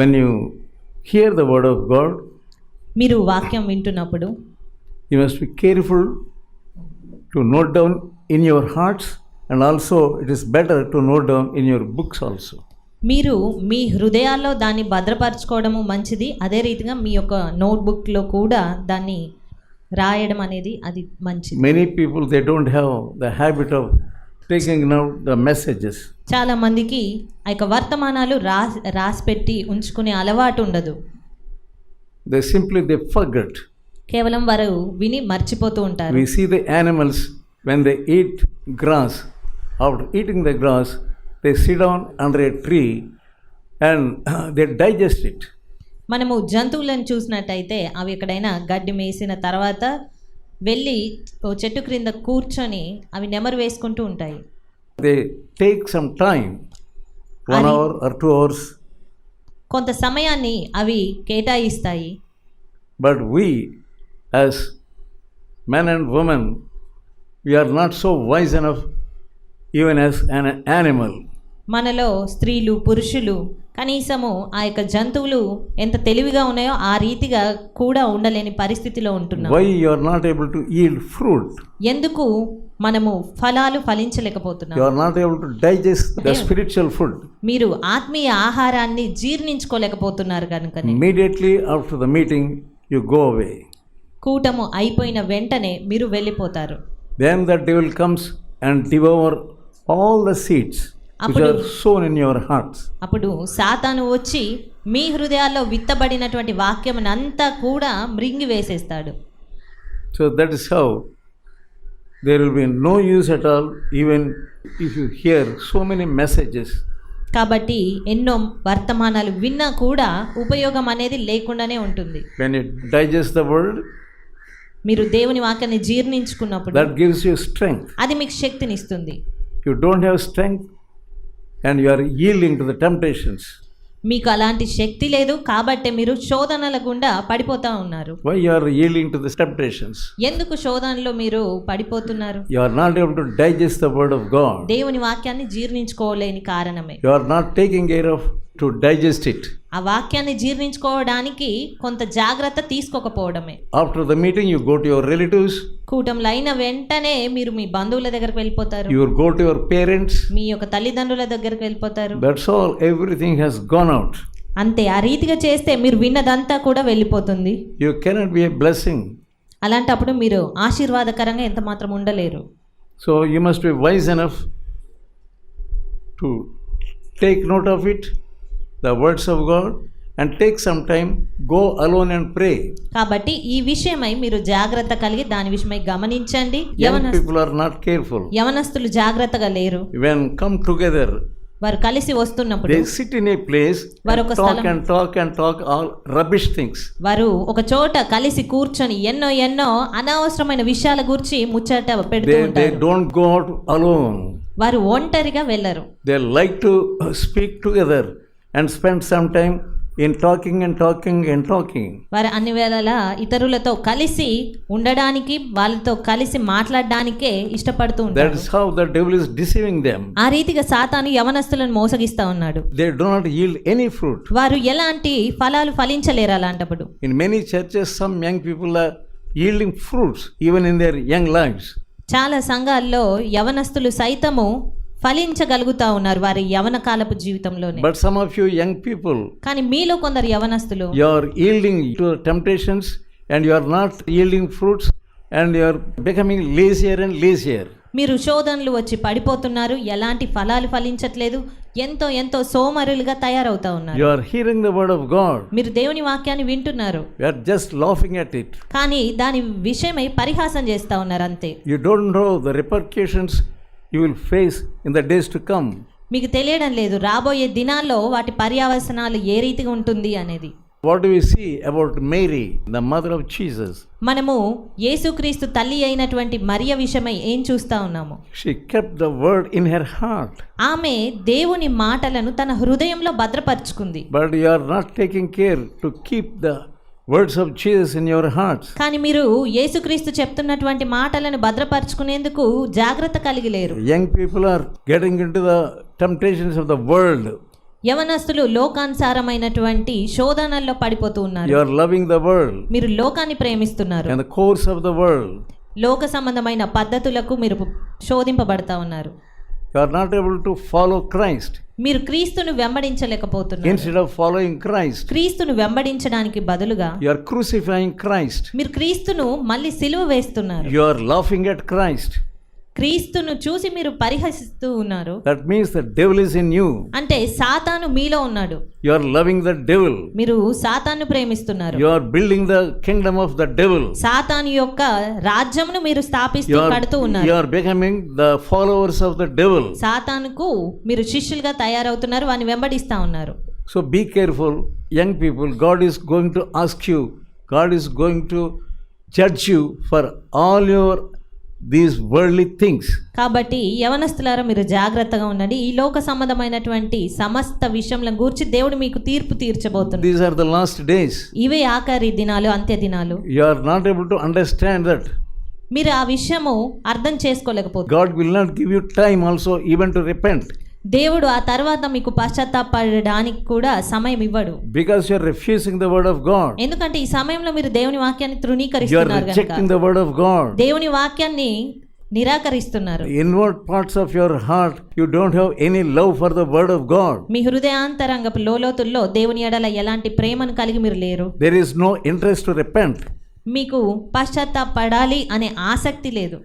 When you hear the word of God మీరు వాక్యం వింటున్నప్పుడు you must be careful to note down in your hearts and also it is better to note down in your books also మీరు మీ హృదయాల్లో దాన్ని భద్రపరచుకోవడము మంచిది. అదే రీతిగా మీ యొక్క నోట్బుక్లో కూడా దాన్ని రాయడం అనేది అది మంచిది. Many people they don't have the habit of speaking now the messages చాలా మందికి ఆ యొక్క వర్తమానాలు రాసి రాసిపెట్టి ఉంచుకునే అలవాటు ఉండదు. ద సింప్లీ ద ఫర్గెట్ కేవలం వారు విని మర్చిపోతూ ఉంటారు. We see the animals when they eat grass after eating the grass they sit on under a tree and they digest it మనము జంతువులను చూసినట్టయితే అవి ఎక్కడైనా గడ్డి మేసిన తర్వాత వెళ్ళి చెట్టు క్రింద కూర్చొని అవి నెమరు వేసుకుంటూ ఉంటాయి. కొంత సమయాన్ని అవి కేటాయిస్తాయి. But we's men and women we're not so wise even animal మనలో స్త్రీలు పురుషులు కనీసము ఆ యొక్క జంతువులు ఎంత తెలివిగా ఉన్నాయో ఆ రీతిగా కూడా ఉండలేని పరిస్థితిలో ఉంటున్నారు ఎందుకు మనము ఫలాలు ఫలించలేకపోతున్నారు మీరు ఆత్మీయ ఆహారాన్ని జీర్ణించుకోలేకపోతున్నారు కనుక after the meeting you go away కూటము అయిపోయిన వెంటనే మీరు వెళ్ళిపోతారు. Then that comes and all the seats అప్పుడు సాతాను వచ్చి మీ హృదయాల్లో విత్తబడినటువంటి వాక్యం అంతా కూడా మృంగి వేసేస్తాడు. So that is how there will be no use at all even if you hear so many messages కాబట్టి ఎన్నో వర్తమానాలు విన్నా కూడా ఉపయోగం అనేది లేకుండానే ఉంటుంది. వెన్ యూ ద వరల్డ్ మీరు దేవుని వాక్యాన్ని జీర్ణించుకున్నప్పుడు దట్ గివ్స్ యు స్ట్రెంగ్త్ అది మీకు శక్తిని ఇస్తుంది you don't have strength and you are yielding to the temptations. మీకు అలాంటి శక్తి లేదు కాబట్టే మీరు శోధనల గుండా పడిపోతా ఉన్నారు Why you are yielding to the temptations? ఎందుకు శోధనలో మీరు పడిపోతున్నారు You are not able to digest the word of God. దేవుని వాక్యాన్ని జీర్ణించుకోలేని కారణమే You are not taking care of to digest it ఆ వాక్యాన్ని జీర్ణించుకోవడానికి కొంత జాగ్రత్త తీసుకోకపోవడమే. After the meeting you go to your relatives కూటంలో అయిన వెంటనే మీరు మీ బంధువుల దగ్గరికి వెళ్ళిపోతారు. Your go to your parents మీ యొక్క తల్లిదండ్రుల దగ్గరికి వెళ్ళిపోతారు. That's all everything has gone out అంతే ఆ రీతిగా చేస్తే మీరు విన్నదంతా కూడా వెళ్ళిపోతుంది. You cannot be a blessing అలాంటప్పుడు మీరు ఆశీర్వాదకరంగా ఎంత మాత్రం ఉండలేరు. So you must be wise enough to take note of it the words of God, and take some time, go alone and pray. కాబట్టి ఈ విషయమై మీరు జాగ్రత్త కలిగి దాని విషయమై గమనించండి people are not careful. యవనస్తులు జాగ్రత్తగా లేరు When come together, వారు కలిసి వస్తున్నప్పుడు they sit in a place వారు ఒక talk స్థలం- and talk and talk all rubbish things. వారు ఒక చోట కలిసి కూర్చొని ఎన్నో ఎన్నో అనవసరమైన విషయాల గురించి ముచ్చట పెడుతూ ఉంటారు don't go out alone. వారు ఒంటరిగా వెళ్ళరు They like to uh, speak together and spend some time in talking and talking and talking. వారు అన్ని వేళలా ఇతరులతో కలిసి ఉండడానికి వాళ్ళతో కలిసి మాట్లాడడానికే ఇష్టపడుతూ That ఉంటారు is how the devil is deceiving them. ఆ రీతిగా సాతాను యవనస్తులను మోసగిస్తా ఉన్నాడు They do not yield any fruit. వారు ఎలాంటి ఫలాలు ఫలించలేరు అలాంటప్పుడు In many churches, some young people are yielding fruits even in their young lives. చాలా సంఘాల్లో యవనస్తులు సైతము ఫలించగలుగుతా ఉన్నారు వారి యవన కాలపు జీవితంలో but some of you young people కానీ మీలో కొందరు యవనస్తులు you are yielding to temptations and you are not yielding fruits and you becoming lazier and lazier మీరు శోధనలు వచ్చి పడిపోతున్నారు ఎలాంటి ఫలాలు ఫలించట్లేదు ఎంతో ఎంతో సోమరులుగా తయారవుతా ఉన్నారు. You are hearing the word మీరు దేవుని వాక్యాన్ని వింటున్నారు. You just laughing at it కానీ దాని విషయమై పరిహాసం చేస్తా ఉన్నారు అంతే. You don't know the you will face in the days to come. మీకు తెలియడం లేదు రాబోయే దినాల్లో వాటి పర్యావసనాలు ఏ రీతిగా ఉంటుంది అనేది What do we see about Mary, the mother of Jesus? మనము యేసుక్రీస్తు తల్లి అయినటువంటి మరియ విషయమై ఏం చూస్తా ఉన్నాము She kept the word in her heart. ఆమె దేవుని మాటలను తన హృదయంలో భద్రపరుచుకుంది But you are not taking care to keep the words of Jesus in your hearts. కానీ మీరు యేసుక్రీస్తు చెప్తున్నటువంటి మాటలను భద్రపరుచుకునేందుకు జాగ్రత్త కలిగి లేరు Young people are getting into the temptations of the world యవనస్తులు లోకానుసారమైనటువంటి శోధనల్లో పడిపోతూ ఉన్నారు You are loving the world మీరు లోకాన్ని ప్రేమిస్తున్నారు and the course of the world. లోక సంబంధమైన పద్ధతులకు మీరు శోధింపబడతా ఉన్నారు You are not able to follow Christ. మీరు క్రీస్తును వెంబడించలేకపోతున్నారు. ఇన్స్టెడ్ ఫాలోయింగ్ క్రైస్ట్ క్రీస్తును వెంబడించడానికి బదులుగా యు ఆర్ క్రూసిఫైయింగ్ క్రైస్ట్ మీరు క్రీస్తును మళ్ళీ సిలువ వేస్తున్నారు. యు ఆర్ లాఫింగ్ క్రైస్ట్ క్రీస్తును చూసి మీరు పరిహసిస్తూ ఉన్నారు. That means the devil is in you అంటే సాతాను మీలో ఉన్నాడు. You are loving the devil మీరు సాతాను ప్రేమిస్తున్నారు. You are building the kingdom of the devil సాతాను యొక్క రాజ్యమును మీరు స్థాపిస్తూ కడుతూ ఉన్నారు. You are becoming the followers of the devil సాతానుకు మీరు శిష్యులుగా తయారవుతున్నారు వాని వెంబడిస్తా ఉన్నారు. So be careful young people God is going to ask you God is going to judge you for all your these worldly things కాబట్టి యవనస్తులారా మీరు జాగ్రత్తగా ఉండండి. ఈ లోక సంబంధమైనటువంటి సమస్త విషయంలో గురించి దేవుడు మీకు తీర్పు తీర్చబోతుంది these are the last days ఇవే ఆఖరి దినాలు అంత్య దినాలు. You not able to understand that మీరు ఆ విషయము అర్థం చేసుకోలేకపోతే God will not give you time also even to repent దేవుడు ఆ తర్వాత మీకు పశ్చాత్తాపడడానికి కూడా సమయం ఇవ్వడు. Because you are refusing the word of God ఎందుకంటే ఈ సమయంలో మీరు దేవుని వాక్యాన్ని తృణీకరిస్తున్నారు గాడ్ దేవుని వాక్యాన్ని నిరాకరిస్తున్నారు. In what parts of your heart you don't have any love for the word of God మీ హృదయాంతరంగ లోలోతుల్లో దేవుని ఎడల ఎలాంటి ప్రేమను కలిగి మీరు లేరు. There is no interest to repent మీకు పశ్చాత్తాపడాలి అనే ఆసక్తి లేదు.